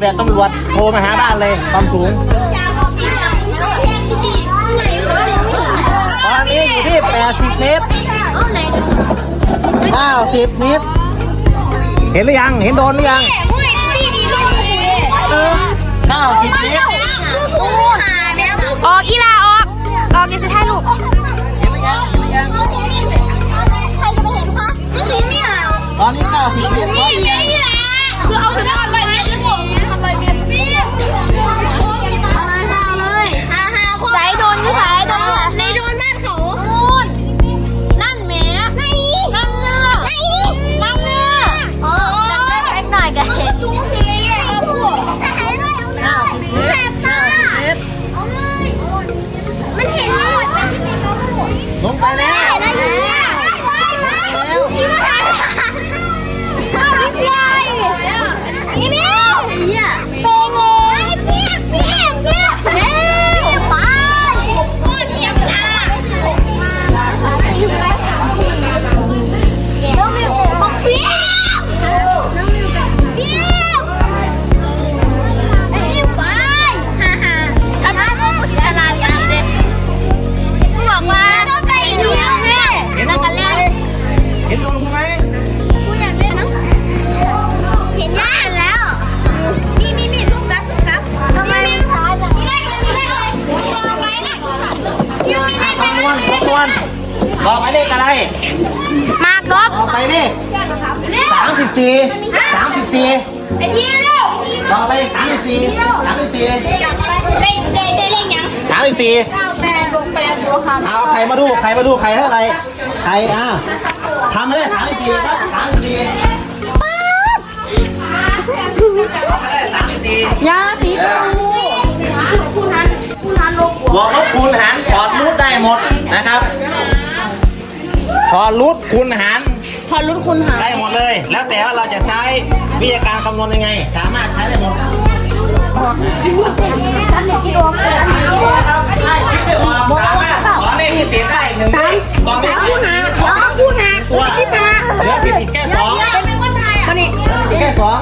แบบตำรวจโทรมาหาบ้านเลยความสูง ตอนนี้อยู่ที่ 80 เมตร 90 เมตร เห็นหรือยัง เห็นโดนหรือยัง 90 เมตร ออกอีลาออก ออกยังจะถ่ายรูปเห็นหรือยังเห็นหรือยังตอนนี้ 90 เมตรพร้อมหรือยัง เ奥特曼 อนบอกไอ้เลขอะไรมากลบบอกไปดิสามสิบสี่สามสิบสี่รีบเร็วบอกไปสามสิบสี่สามสิบสี่ได้ได้ได้เลขยังสามสิบสี่แปดบวกแปดวค่เอาใครมาดูใครมาดูใครเท่าไรใครอะทำไม่ได้สามสิบสี่ครับสามสิบสี่ยาตีปู บวกลบคูณหารถอดรูทได้หมดนะครับถอดรูทคูณหารพอรุ่นคุณหาได้หมดเลย แล้วแต่ว่าเราจะใช้วิธีการคำนวณยังไง สามารถใช้ได้หมดครับใช่คิดไม่ออกสามารถขอเลขพิเศษได้หนึ่งเลขต่อไปสามคูณหาสามคูณหาตัวเหลือสิบอีกแค่สองเป็นคนไทยอะนี่อีกแค่สอง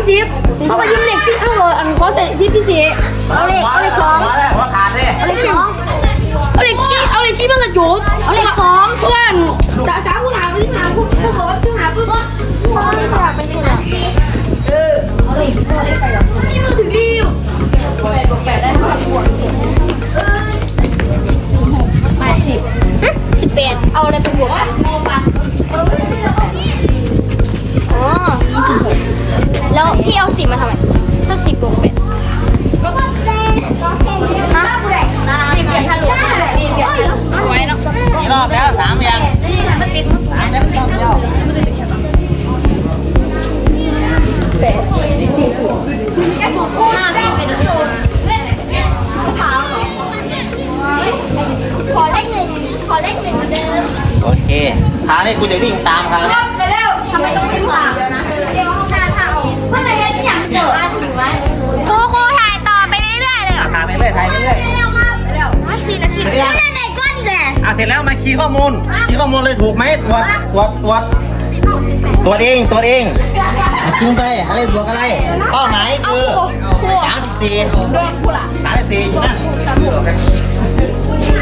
สามสิบเขาไปยิ้มเล็กชิดเอาเลยอันขอเสร็จชิดพิเศษเอาเลขเอาเลขสองหัวได้หัวขาดเลยเอาเลขสองเอาเล็กจี้เอาเล็กจี้มันกระโจดเอาเล็กสองเพื่อนสาสามคู่หาที่มาคู่คู่บอส คราวนี้คุณจะวิ่งตามเขานะเร็วทำไมต้องเป็นสามเดียวนะเดี๋ยวห้องน้ำทางออกเมื่อไหร่ที่อยากเจอถือไว้ครูครูถ่ายต่อไปเรื่อยๆเลยถ่ายไปเรื่อยถ่ายไปเรื่อยเร็วมากเร็วมาสี่นาทีนั่นไหนก้อนอีกแหละอะเสร็จแล้วมาคีย์ข้อมูลคีย์ข้อมูลเลยถูกไหมตรวจตรวจตรวจตรวจเองตรวจเองมาคิดไปอะไรบวกอะไรเป้าหมายคือสามสิบสี่สามสิบสี่อยู่นะ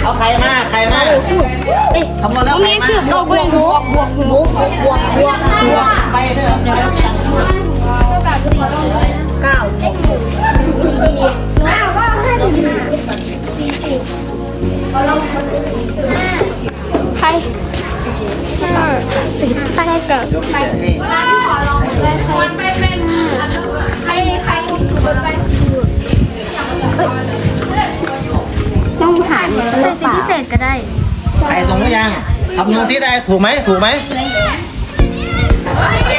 เอาใครมาใครมาเอ้ทั้งหมดแล้วใครมีมา ตืบตกบวกบวกบวกบวกบวกบวกบวกไปเถอะเก้าใครห้าสิบไปเกิดไปใครใครคุณสุดไป ต้องถามมันหรือเปล่าพิเศษก็ได้ใครส่งหรือยังคำนวณซิได้ถูกไหมถูกไหม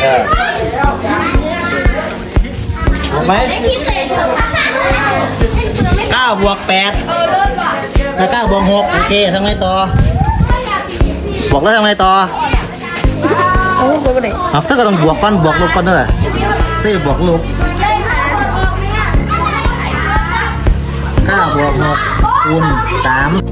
เออถูกไหมเก้าบวกแปดแล้วเก้าบวกหกโอเคทำไงต่อบวกแล้วทำไงต่อโอ้โหไปไหนครับถ้าก็ต้องบวกก้อนบวกลบก้อนเท่าไหร่ที่บวกลบเก้าบวกหก Full 8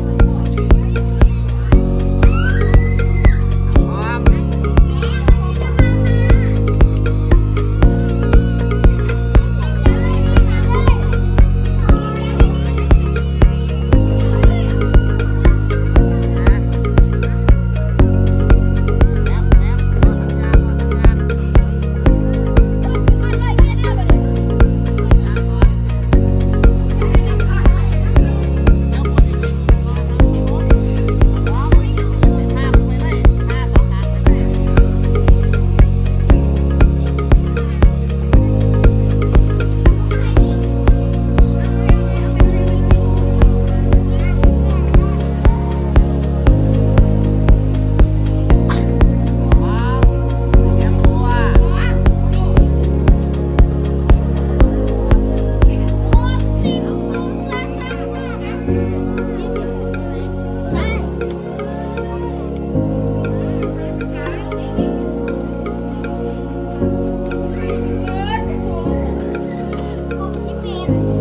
Bye.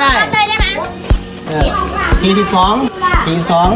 ได้ทีสิบสองทีสอง